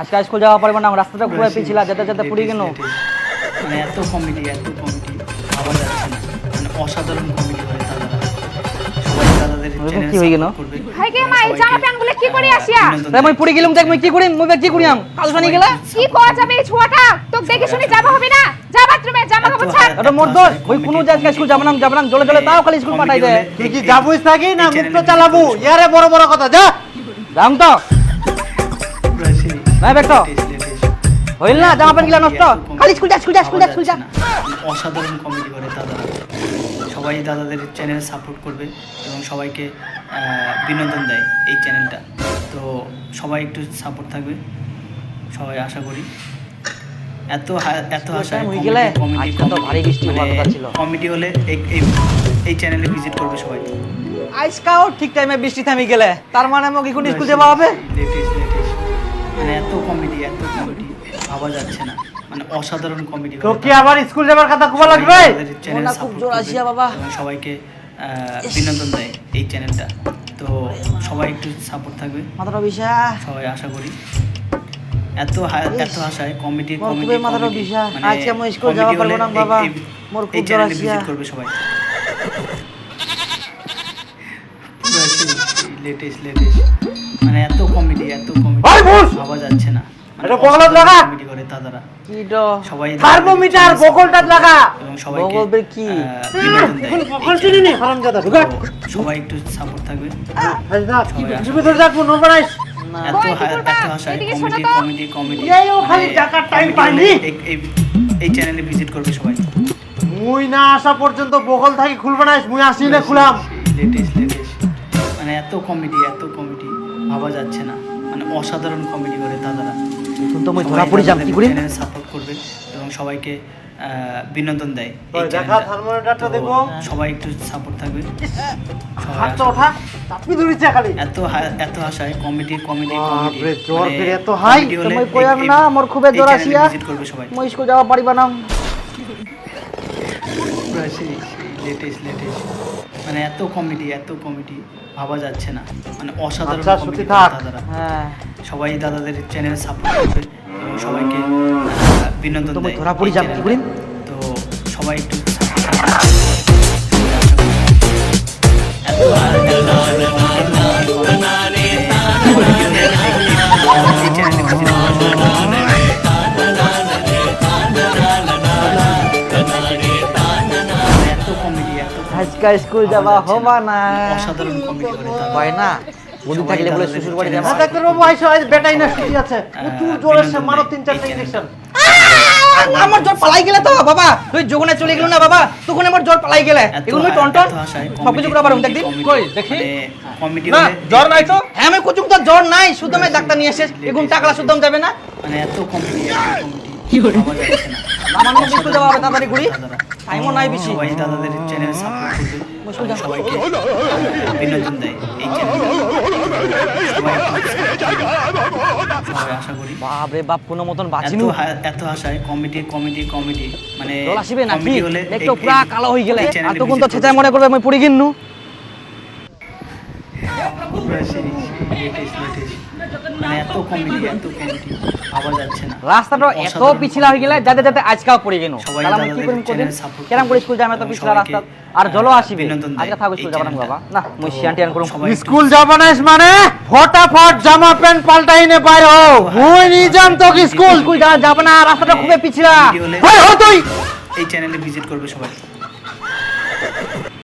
আজকে স্কুল যাওয়া পারবে না রাস্তাটা খুবই পিছিলা যেতে যেতে পুড়ি কেন মানে এত কমেডি এত ভাবা যাচ্ছে না। মানে অসাধারণ তারা। চ্যানেল কি হয়ে গেল? হাই গে মা, এই জামা প্যান্টগুলো কি করে আসিয়া? তাই মই গেলাম দেখ মই কি মই কি করিয়াম কাল শুনি গেলা? কি করা যাবে এই ছোয়াটা? তোকে দেখে শুনে যাবা হবে না? যা বাথরুমে জামা কাপড় ছাড়। এটা মোর দোষ ওই কোনো স্কুল যাব না যাব না জলে জলে তাও খালি স্কুল পাঠাই দে কি যাবই থাকি না মুক্ত চালাবো। ইয়ারে বড় বড় কথা যা। যাম তো। নাই বেটো হইল না জামা প্যান্ট গিলা নষ্ট। খালি স্কুল যা স্কুল যা স্কুল যা স্কুল যা। অসাধারণ কমেডি করে দাদারা সবাই দাদাদের চ্যানেল সাপোর্ট করবে এবং সবাইকে বিনোদন দেয় এই চ্যানেলটা তো সবাই একটু সাপোর্ট থাকবে সবাই আশা করি। এত এত হয়ে গেলে কমেডি হলে এই- চ্যানেলে ভিজিট করবে সবাই। আজকাও ঠিক টাইমে বৃষ্টি থামি গেলে। তার মানে মোক এখন স্কুল যাওয়া হবে? মানে এত কমেডি এত কমেডি ভাবা যাচ্ছে না। মানে অসাধারণ কমেডি তো কি আবার স্কুল যাবার কথা কুবা লাগবে? মনটা খুব জোর আসিয়া বাবা। সবাইকে বিনোদন দেয় এই চ্যানেলটা তো সবাই একটু সাপোর্ট থাকবে। মাথাটা বিষা সবাই আশা করি। এত এত আশায় কমেডি কমেডি মাথাটা মানে আজকে আমি স্কুল যাওয়া পারব না বাবা। মোর খুব এই জ্বর আসিয়া। ভিজিট করবে সবাই। লেটেস্ট লেটেস্ট মানে এত কমেডি এত কমেডি! ভাবা যাচ্ছে না। মানে এটা বগলত লাগা। কমেডি করে দাদারা কি ডো? সবাই থার্মোমিটার বকলটা লাগা! এবং সবাইকে বগলের কি? এই চিনি নি হারামজাদা ঢুকা সবাই একটু সাপোর্ট থাকবে। সবাই। জিবি ধরে নো। বানাইস এত কমেডি কমেডি কমেডি এই ও খালি টাকার time পাইনি। এই চ্যানেলে ভিজিট করবে সবাই। মুই না আসা পর্যন্ত বকল থাকি খুলবে না মুই আসি না খুলাম। লেটেস্ট লেটেস্ট মানে এত কমেডি এত কমেডি ভাবা যাচ্ছে না। মানে অসাধারণ কমেডি করে দাদারা সাপোর্ট করবে এবং সবাইকে আহ, বিনোদন দেয় দেখব। সবাই একটু সাপোর্ট থাকবে। এত এত আশায় কমেডি কমেডি কমেডি এত? তো মই না, মোর খুবই জ্বর আসিয়া। মই স্কুল যাওয়া পারিবা না লেটেস্ট লেটেস্ট মানে এত কমেডি এত কমেডি ভাবা যাচ্ছে না। মানে অসাধারণ আচ্ছা, করে থাক। দাদারা। হ্যাঁ। সবাই দাদাদের চ্যানেল সাপোর্ট করবে এবং সবাইকে বিনোদন দেয় তো সবাই একটু আজকে স্কুল যাওয়া হবা না। অসাধারণ কমেডি করে হয় না বন্ধু থাকলে বলে শ্বশুর বাড়ি যাবা। হ্যাঁ ডাক্তার বাবু আইসো আজ বেটাই না ছুটি আছে। প্রচুর জ্বর এসে মারো তিন চারটা ইঞ্জেকশন আমার জ্বর পালাই গেলে তো বাবা। তুই যোগনে চলে গেল না বাবা। তখন আমার জ্বর পালাই গেলে। এত টন আশায় সব কিছু করে পারুম দেখ দিন। comedy- কই দেখি। মানে না জ্বর নাই তো? হ্যাঁ আমি কুচুম তো জ্বর নাই। শুধু আমি ডাক্তার নিয়ে এসে এখন টাকলা শুদ্ধম যাবে না? মানে এত কমেডি এত কমেডি ভাবা যাচ্ছে না আমার মুখ স্কুল যাওয়া হবে তাড়াতাড়ি করি টাইমও নাই বেশি। সবাই দাদাদের চ্যানেল সাপোর্ট করবে। সবাইকে বিনোদন দেয় এই চ্যানেলটা সবাই সবাই আশা করি। বাপ বাপ কোনো মতন এত বাঁচিনু এত আশায় কমেডি কমেডি কমেডি মানে আসিবে পুরা কালো হয়ে গেলে। তো মনে করবে আমি পড়ি গিন্নু latest, latest। মানে এত কমেডি এত কমেডি ভাবা যাচ্ছে না রাস্তাটা এত পিছলা হয়ে গেলে যাতে যাতে আজকাও পড়ে গেল। আমি কি দাদাদের করিম কদিন channel support কেরাম করে স্কুল যাবে তো পিছলা রাস্তা? আর জলও আহ, আসিবে। বিনোদন দেয়। আজকে থাকো স্কুল যাব না বাবা। না মুই শিয়ান টিয়ান করুম স্কুল যাবা নাইস মানে? ফটাফট জামা প্যান্ট পাল্টাই নে বাইরে হও। মুই নি যাম তো স্কুল স্কুল যাওয়া না রাস্তাটা খুবই পিছলা। হই হ তুই। এই চ্যানেলে ভিজিট করবে সবাই।